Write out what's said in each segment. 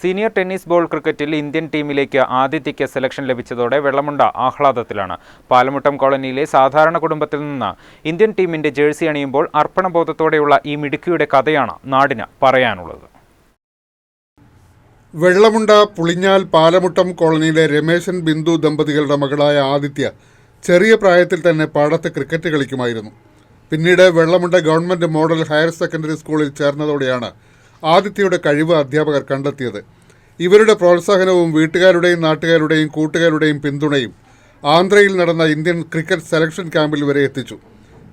Senior tennis ball ക്രിക്കറ്റിൽ Indian ടീമിലേക്ക് ആദിത്യയ്ക്ക് സെലക്ഷൻ ലഭിച്ചതോടെ വെള്ളമുണ്ട ആഹ്ലാദത്തിലാണ്. പാലമുട്ടം കോളനിയിലെ സാധാരണ കുടുംബത്തിൽ നിന്ന് ഇന്ത്യൻ ടീമിന്റെ ജേഴ്സി അണിയുമ്പോൾ അർപ്പണബോധത്തോടെയുള്ള ഈ മിടുക്കിയുടെ കഥയാണ് നാടിന് പറയാനുള്ളത്. വെള്ളമുണ്ട പുളിഞ്ഞാൽ പാലമുട്ടം കോളനിയിലെ രമേശൻ ബിന്ദു ദമ്പതികളുടെ മകളായ ആദിത്യ ചെറിയ പ്രായത്തിൽ തന്നെ പാടത്ത് ക്രിക്കറ്റ് കളിക്കുമായിരുന്നു. പിന്നീട് Vellamunda government model higher secondary സ്കൂളിൽ ചേർന്നതോടെയാണ് ആദിത്യയുടെ കഴിവ് അധ്യാപകർ കണ്ടെത്തിയത്. ഇവരുടെ പ്രോത്സാഹനവും വീട്ടുകാരുടെയും നാട്ടുകാരുടെയും കൂട്ടുകാരുടെയും പിന്തുണയും ആന്ധ്രയിൽ നടന്ന ഇന്ത്യൻ ക്രിക്കറ്റ് സെലക്ഷൻ ക്യാമ്പിൽ വരെ എത്തിച്ചു.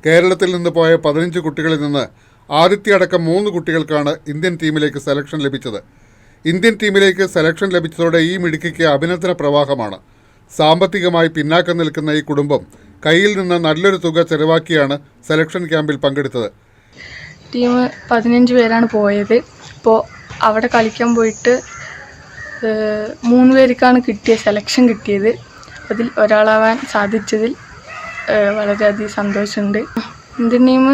കേരളത്തിൽ നിന്ന് പോയ പതിനഞ്ച് കുട്ടികളിൽ നിന്ന് ആദിത്യ അടക്കം മൂന്ന് കുട്ടികൾക്കാണ് ഇന്ത്യൻ ടീമിലേക്ക് സെലക്ഷൻ ലഭിച്ചത്. ഇന്ത്യൻ ടീമിലേക്ക് സെലക്ഷൻ ലഭിച്ചതോടെ ഈ മിടുക്കിക്ക് അഭിനന്ദന പ്രവാഹമാണ്. സാമ്പത്തികമായി പിന്നാക്കം നിൽക്കുന്ന ഈ കുടുംബം കയ്യിൽ നിന്ന് നല്ലൊരു തുക ചെലവാക്കിയാണ് സെലക്ഷൻ ക്യാമ്പിൽ പങ്കെടുത്തത്. ടീം പതിനഞ്ച് പേരാണ് പോയത്. അപ്പോൾ അവിടെ കളിക്കാൻ പോയിട്ട് മൂന്ന് പേർക്കാണ് കിട്ടിയ സെലക്ഷൻ കിട്ടിയത്. അതിൽ ഒരാളാവാൻ സാധിച്ചതിൽ വളരെയധികം സന്തോഷമുണ്ട്. എന്റെ ടീം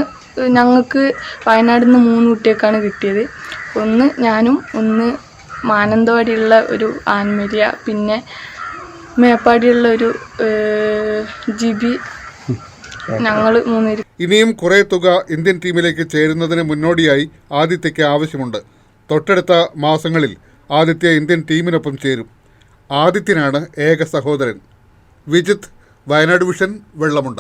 ഞങ്ങൾക്ക് വയനാട്ടിൽ നിന്ന് മൂന്ന് കുട്ടികൾക്കാണ് കിട്ടിയത്. ഒന്ന് ഞാനും ഒന്ന് മാനന്തവാടിയുള്ള ഒരു ആൻമരിയ പിന്നെ മേപ്പാടിയുള്ള ഒരു ജിബി. ഞങ്ങൾ മൂന്ന് ഇനിയും കുറേ തുക ഇന്ത്യൻ ടീമിലേക്ക് ചേരുന്നതിന് മുന്നോടിയായി ആദിത്യയ്ക്ക് ആവശ്യമുണ്ട്. തൊട്ടടുത്ത മാസങ്ങളിൽ ആദിത്യ ഇന്ത്യൻ ടീമിനൊപ്പം ചേരും. ആദിത്യനാണ് ഏക സഹോദരൻ. വിജിത് വയനാട് വിഷൻ വെള്ളമുണ്ട.